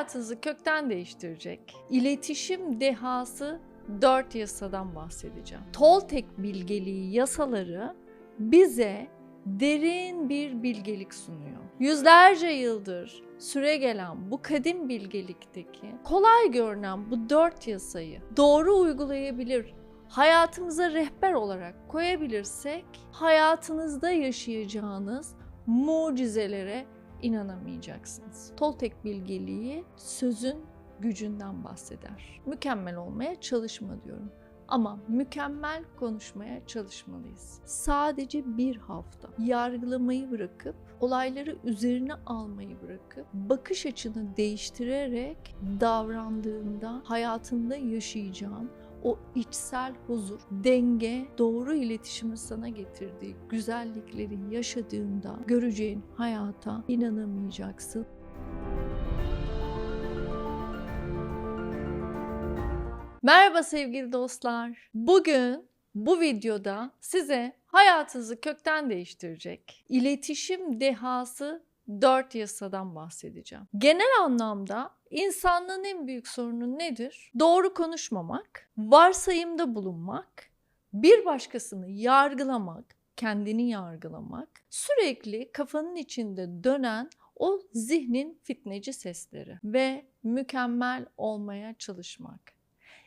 hayatınızı kökten değiştirecek iletişim dehası 4 yasadan bahsedeceğim. Toltek bilgeliği yasaları bize derin bir bilgelik sunuyor. Yüzlerce yıldır süre gelen bu kadim bilgelikteki kolay görünen bu dört yasayı doğru uygulayabilir, hayatımıza rehber olarak koyabilirsek hayatınızda yaşayacağınız mucizelere inanamayacaksınız. Toltek bilgeliği sözün gücünden bahseder. Mükemmel olmaya çalışma diyorum. Ama mükemmel konuşmaya çalışmalıyız. Sadece bir hafta yargılamayı bırakıp olayları üzerine almayı bırakıp bakış açını değiştirerek davrandığında hayatında yaşayacağın o içsel huzur, denge, doğru iletişimi sana getirdiği güzellikleri yaşadığında göreceğin hayata inanamayacaksın. Merhaba sevgili dostlar. Bugün bu videoda size hayatınızı kökten değiştirecek iletişim dehası 4 yasadan bahsedeceğim. Genel anlamda insanlığın en büyük sorunu nedir? Doğru konuşmamak, varsayımda bulunmak, bir başkasını yargılamak, kendini yargılamak, sürekli kafanın içinde dönen o zihnin fitneci sesleri ve mükemmel olmaya çalışmak.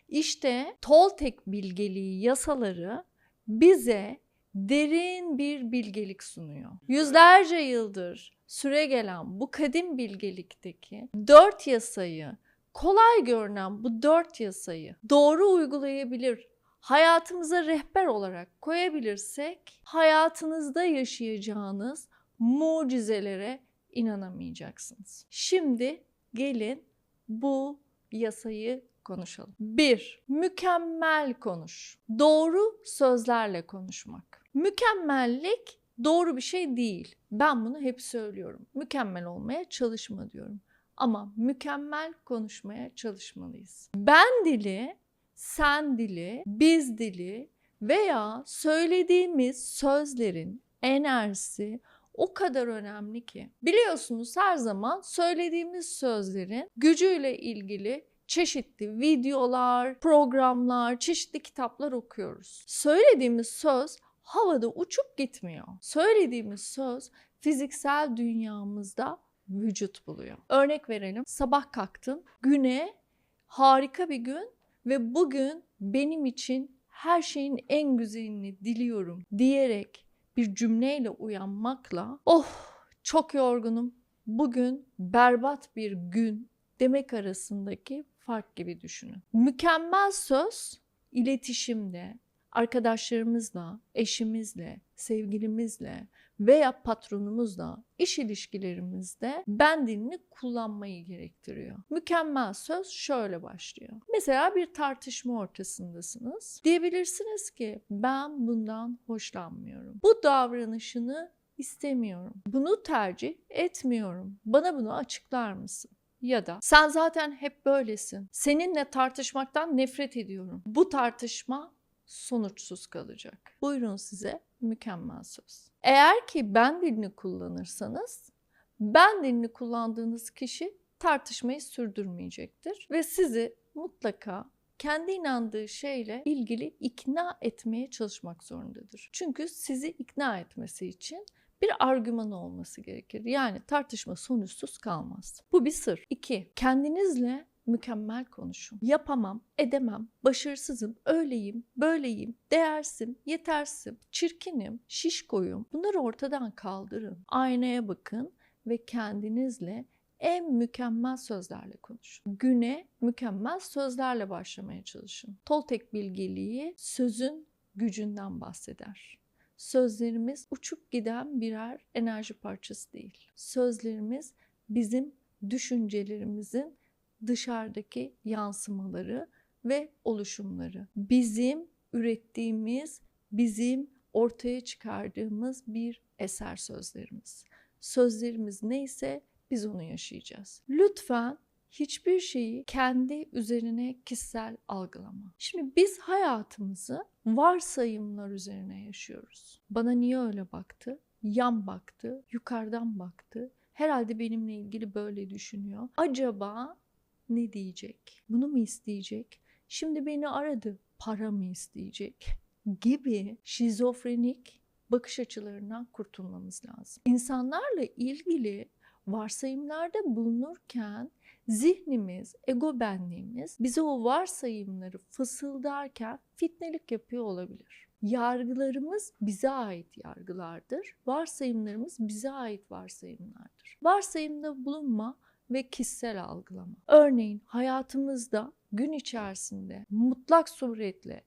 İşte Toltek bilgeliği yasaları bize derin bir bilgelik sunuyor. Yüzlerce yıldır süre gelen bu kadim bilgelikteki dört yasayı, kolay görünen bu dört yasayı doğru uygulayabilir, hayatımıza rehber olarak koyabilirsek hayatınızda yaşayacağınız mucizelere inanamayacaksınız. Şimdi gelin bu yasayı konuşalım. 1. Mükemmel konuş. Doğru sözlerle konuşmak. Mükemmellik doğru bir şey değil. Ben bunu hep söylüyorum. Mükemmel olmaya çalışma diyorum. Ama mükemmel konuşmaya çalışmalıyız. Ben dili, sen dili, biz dili veya söylediğimiz sözlerin enerjisi o kadar önemli ki. Biliyorsunuz her zaman söylediğimiz sözlerin gücüyle ilgili çeşitli videolar, programlar, çeşitli kitaplar okuyoruz. Söylediğimiz söz havada uçup gitmiyor. Söylediğimiz söz fiziksel dünyamızda vücut buluyor. Örnek verelim. Sabah kalktın, güne harika bir gün ve bugün benim için her şeyin en güzelini diliyorum diyerek bir cümleyle uyanmakla oh çok yorgunum. Bugün berbat bir gün demek arasındaki fark gibi düşünün. Mükemmel söz iletişimde arkadaşlarımızla, eşimizle, sevgilimizle veya patronumuzla iş ilişkilerimizde ben dilini kullanmayı gerektiriyor. Mükemmel söz şöyle başlıyor. Mesela bir tartışma ortasındasınız. Diyebilirsiniz ki ben bundan hoşlanmıyorum. Bu davranışını istemiyorum. Bunu tercih etmiyorum. Bana bunu açıklar mısın? ya da sen zaten hep böylesin. Seninle tartışmaktan nefret ediyorum. Bu tartışma sonuçsuz kalacak. Buyurun size mükemmel söz. Eğer ki ben dilini kullanırsanız ben dilini kullandığınız kişi tartışmayı sürdürmeyecektir ve sizi mutlaka kendi inandığı şeyle ilgili ikna etmeye çalışmak zorundadır. Çünkü sizi ikna etmesi için bir argüman olması gerekir. Yani tartışma sonuçsuz kalmaz. Bu bir sır. İki, kendinizle mükemmel konuşun. Yapamam, edemem, başarısızım, öyleyim, böyleyim, değersim, yetersim, çirkinim, şişkoyum. Bunları ortadan kaldırın. Aynaya bakın ve kendinizle en mükemmel sözlerle konuşun. Güne mükemmel sözlerle başlamaya çalışın. Toltek bilgeliği sözün gücünden bahseder. Sözlerimiz uçup giden birer enerji parçası değil. Sözlerimiz bizim düşüncelerimizin dışarıdaki yansımaları ve oluşumları. Bizim ürettiğimiz, bizim ortaya çıkardığımız bir eser sözlerimiz. Sözlerimiz neyse biz onu yaşayacağız. Lütfen hiçbir şeyi kendi üzerine kişisel algılama. Şimdi biz hayatımızı varsayımlar üzerine yaşıyoruz. Bana niye öyle baktı? Yan baktı, yukarıdan baktı. Herhalde benimle ilgili böyle düşünüyor. Acaba ne diyecek? Bunu mu isteyecek? Şimdi beni aradı. Para mı isteyecek? Gibi şizofrenik bakış açılarından kurtulmamız lazım. İnsanlarla ilgili varsayımlarda bulunurken zihnimiz, ego benliğimiz bize o varsayımları fısıldarken fitnelik yapıyor olabilir. Yargılarımız bize ait yargılardır. Varsayımlarımız bize ait varsayımlardır. Varsayımda bulunma ve kişisel algılama. Örneğin hayatımızda gün içerisinde mutlak suretle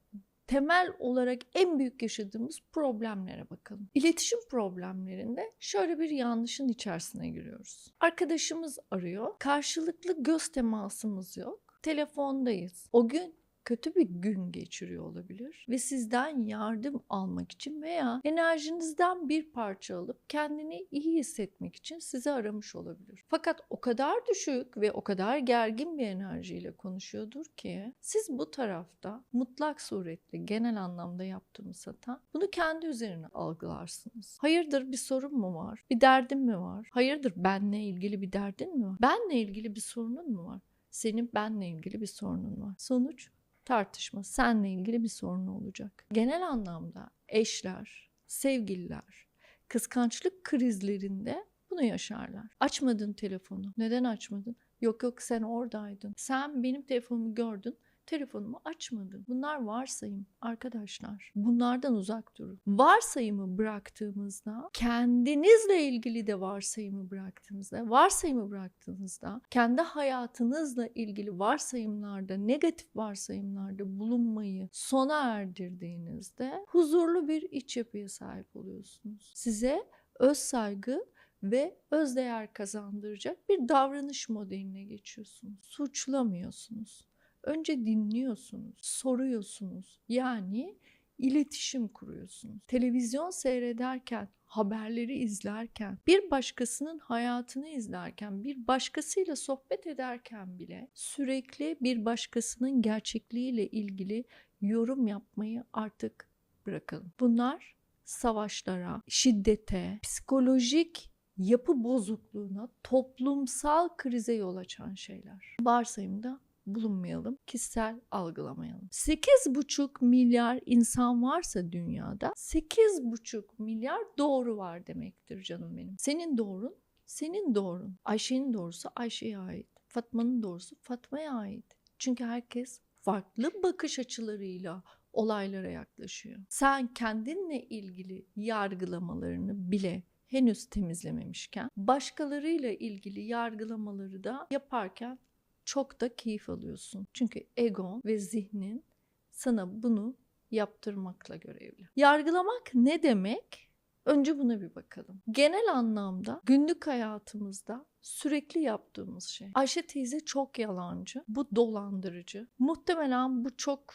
temel olarak en büyük yaşadığımız problemlere bakalım. İletişim problemlerinde şöyle bir yanlışın içerisine giriyoruz. Arkadaşımız arıyor. Karşılıklı göz temasımız yok. Telefondayız. O gün kötü bir gün geçiriyor olabilir ve sizden yardım almak için veya enerjinizden bir parça alıp kendini iyi hissetmek için sizi aramış olabilir. Fakat o kadar düşük ve o kadar gergin bir enerjiyle konuşuyordur ki siz bu tarafta mutlak suretle genel anlamda yaptığımız hata bunu kendi üzerine algılarsınız. Hayırdır bir sorun mu var? Bir derdin mi var? Hayırdır benle ilgili bir derdin mi var? Benle ilgili bir sorunun mu var? Senin benle ilgili bir sorunun var. Sonuç tartışma, seninle ilgili bir sorun olacak. Genel anlamda eşler, sevgililer, kıskançlık krizlerinde bunu yaşarlar. Açmadın telefonu. Neden açmadın? Yok yok sen oradaydın. Sen benim telefonumu gördün. Telefonumu açmadın. Bunlar varsayım arkadaşlar. Bunlardan uzak durun. Varsayımı bıraktığımızda, kendinizle ilgili de varsayımı bıraktığınızda, varsayımı bıraktığınızda, kendi hayatınızla ilgili varsayımlarda, negatif varsayımlarda bulunmayı sona erdirdiğinizde huzurlu bir iç yapıya sahip oluyorsunuz. Size öz saygı ve özdeğer kazandıracak bir davranış modeline geçiyorsunuz. Suçlamıyorsunuz. Önce dinliyorsunuz, soruyorsunuz. Yani iletişim kuruyorsunuz. Televizyon seyrederken, haberleri izlerken, bir başkasının hayatını izlerken, bir başkasıyla sohbet ederken bile sürekli bir başkasının gerçekliğiyle ilgili yorum yapmayı artık bırakalım. Bunlar savaşlara, şiddete, psikolojik yapı bozukluğuna, toplumsal krize yol açan şeyler. Varsayımda bulunmayalım, kişisel algılamayalım. 8,5 milyar insan varsa dünyada 8,5 milyar doğru var demektir canım benim. Senin doğrun senin doğrun. Ayşe'nin doğrusu Ayşe'ye ait. Fatma'nın doğrusu Fatma'ya ait. Çünkü herkes farklı bakış açılarıyla olaylara yaklaşıyor. Sen kendinle ilgili yargılamalarını bile henüz temizlememişken başkalarıyla ilgili yargılamaları da yaparken çok da keyif alıyorsun. Çünkü egon ve zihnin sana bunu yaptırmakla görevli. Yargılamak ne demek? Önce buna bir bakalım. Genel anlamda günlük hayatımızda sürekli yaptığımız şey. Ayşe teyze çok yalancı, bu dolandırıcı. Muhtemelen bu çok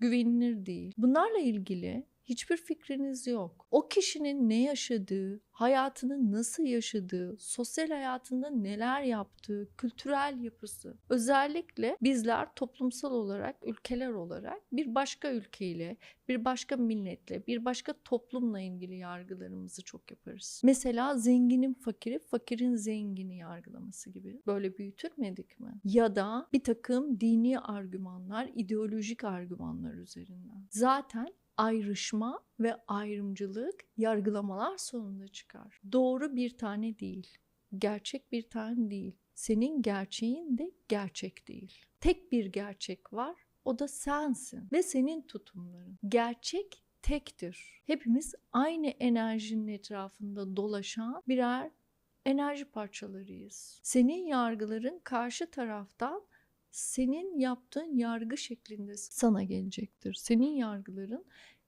güvenilir değil. Bunlarla ilgili hiçbir fikriniz yok. O kişinin ne yaşadığı, hayatını nasıl yaşadığı, sosyal hayatında neler yaptığı, kültürel yapısı. Özellikle bizler toplumsal olarak, ülkeler olarak bir başka ülkeyle, bir başka milletle, bir başka toplumla ilgili yargılarımızı çok yaparız. Mesela zenginin fakiri, fakirin zengini yargılaması gibi. Böyle büyütülmedik mi? Ya da bir takım dini argümanlar, ideolojik argümanlar üzerinden. Zaten ayrışma ve ayrımcılık yargılamalar sonunda çıkar. Doğru bir tane değil, gerçek bir tane değil. Senin gerçeğin de gerçek değil. Tek bir gerçek var, o da sensin ve senin tutumların. Gerçek tektir. Hepimiz aynı enerjinin etrafında dolaşan birer enerji parçalarıyız. Senin yargıların karşı taraftan senin yaptığın yargı şeklinde sana gelecektir. Senin yargıların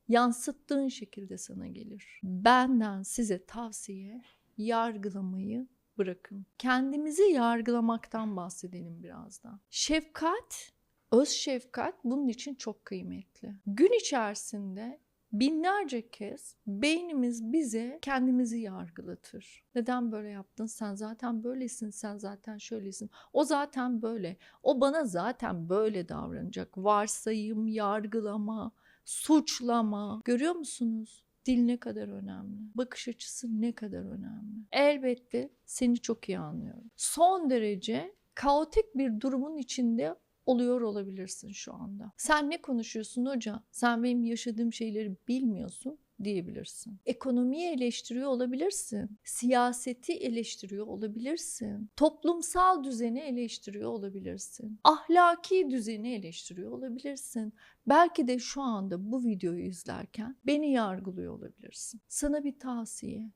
yansıttığın şekilde sana gelir. Benden size tavsiye yargılamayı bırakın. Kendimizi yargılamaktan bahsedelim birazdan. Şefkat, öz şefkat bunun için çok kıymetli. Gün içerisinde binlerce kez beynimiz bize kendimizi yargılatır. Neden böyle yaptın? Sen zaten böylesin, sen zaten şöylesin. O zaten böyle. O bana zaten böyle davranacak. Varsayım, yargılama, suçlama. Görüyor musunuz? Dil ne kadar önemli. Bakış açısı ne kadar önemli. Elbette seni çok iyi anlıyorum. Son derece kaotik bir durumun içinde oluyor olabilirsin şu anda. Sen ne konuşuyorsun hoca? Sen benim yaşadığım şeyleri bilmiyorsun diyebilirsin. Ekonomiyi eleştiriyor olabilirsin. Siyaseti eleştiriyor olabilirsin. Toplumsal düzeni eleştiriyor olabilirsin. Ahlaki düzeni eleştiriyor olabilirsin. Belki de şu anda bu videoyu izlerken beni yargılıyor olabilirsin. Sana bir tavsiye.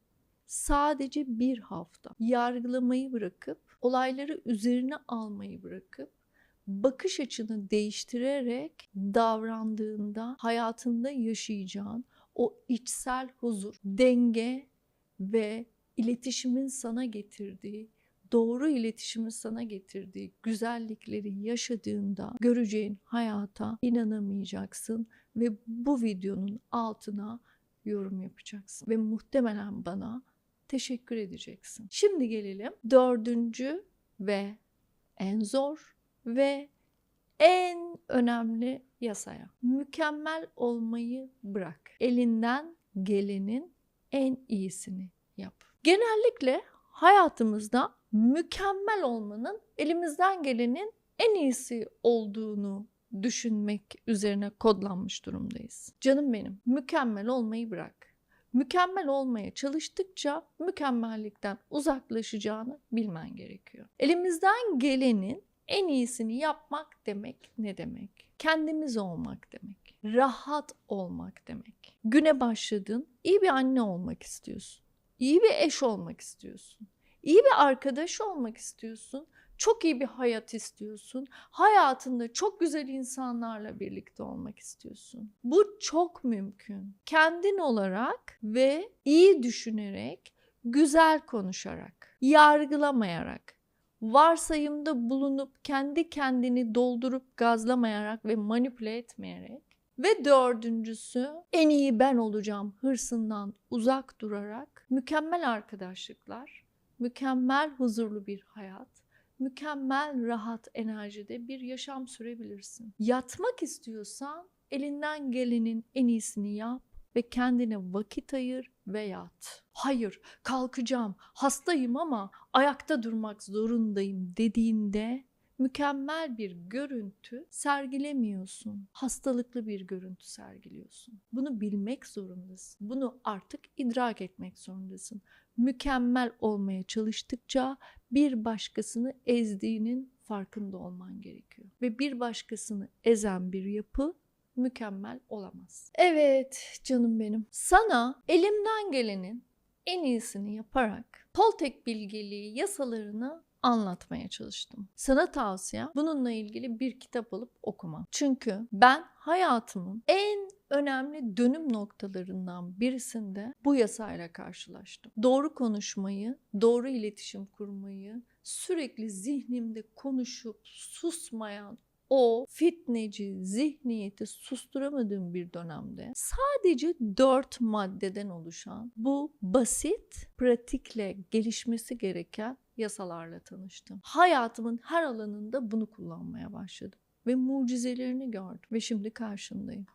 Sadece bir hafta yargılamayı bırakıp, olayları üzerine almayı bırakıp bakış açını değiştirerek davrandığında hayatında yaşayacağın o içsel huzur, denge ve iletişimin sana getirdiği, doğru iletişimin sana getirdiği güzellikleri yaşadığında göreceğin hayata inanamayacaksın ve bu videonun altına yorum yapacaksın ve muhtemelen bana teşekkür edeceksin. Şimdi gelelim dördüncü ve en zor ve en önemli yasaya. Mükemmel olmayı bırak. Elinden gelenin en iyisini yap. Genellikle hayatımızda mükemmel olmanın elimizden gelenin en iyisi olduğunu düşünmek üzerine kodlanmış durumdayız. Canım benim, mükemmel olmayı bırak. Mükemmel olmaya çalıştıkça mükemmellikten uzaklaşacağını bilmen gerekiyor. Elimizden gelenin en iyisini yapmak demek ne demek? Kendimiz olmak demek. Rahat olmak demek. Güne başladın, iyi bir anne olmak istiyorsun. İyi bir eş olmak istiyorsun. İyi bir arkadaş olmak istiyorsun. Çok iyi bir hayat istiyorsun. Hayatında çok güzel insanlarla birlikte olmak istiyorsun. Bu çok mümkün. Kendin olarak ve iyi düşünerek, güzel konuşarak, yargılamayarak, varsayımda bulunup kendi kendini doldurup gazlamayarak ve manipüle etmeyerek ve dördüncüsü en iyi ben olacağım hırsından uzak durarak mükemmel arkadaşlıklar, mükemmel huzurlu bir hayat, mükemmel rahat enerjide bir yaşam sürebilirsin. Yatmak istiyorsan elinden gelenin en iyisini yap ve kendine vakit ayır ve yat. Hayır, kalkacağım, hastayım ama ayakta durmak zorundayım dediğinde mükemmel bir görüntü sergilemiyorsun. Hastalıklı bir görüntü sergiliyorsun. Bunu bilmek zorundasın. Bunu artık idrak etmek zorundasın. Mükemmel olmaya çalıştıkça bir başkasını ezdiğinin farkında olman gerekiyor. Ve bir başkasını ezen bir yapı mükemmel olamaz. Evet canım benim. Sana elimden gelenin en iyisini yaparak Toltek bilgeliği yasalarını anlatmaya çalıştım. Sana tavsiyem bununla ilgili bir kitap alıp okuma. Çünkü ben hayatımın en önemli dönüm noktalarından birisinde bu yasayla karşılaştım. Doğru konuşmayı, doğru iletişim kurmayı, sürekli zihnimde konuşup susmayan o fitneci zihniyeti susturamadığım bir dönemde sadece dört maddeden oluşan bu basit pratikle gelişmesi gereken yasalarla tanıştım. Hayatımın her alanında bunu kullanmaya başladım ve mucizelerini gördüm ve şimdi karşındayım.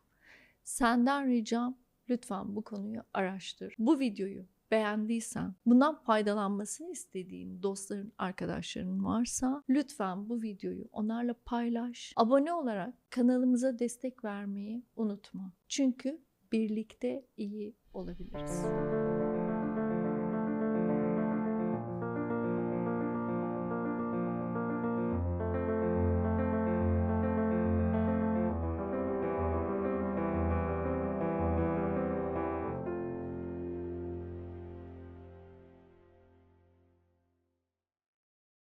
Senden ricam lütfen bu konuyu araştır. Bu videoyu beğendiysen, bundan faydalanmasını istediğin dostların, arkadaşların varsa lütfen bu videoyu onlarla paylaş. Abone olarak kanalımıza destek vermeyi unutma. Çünkü birlikte iyi olabiliriz.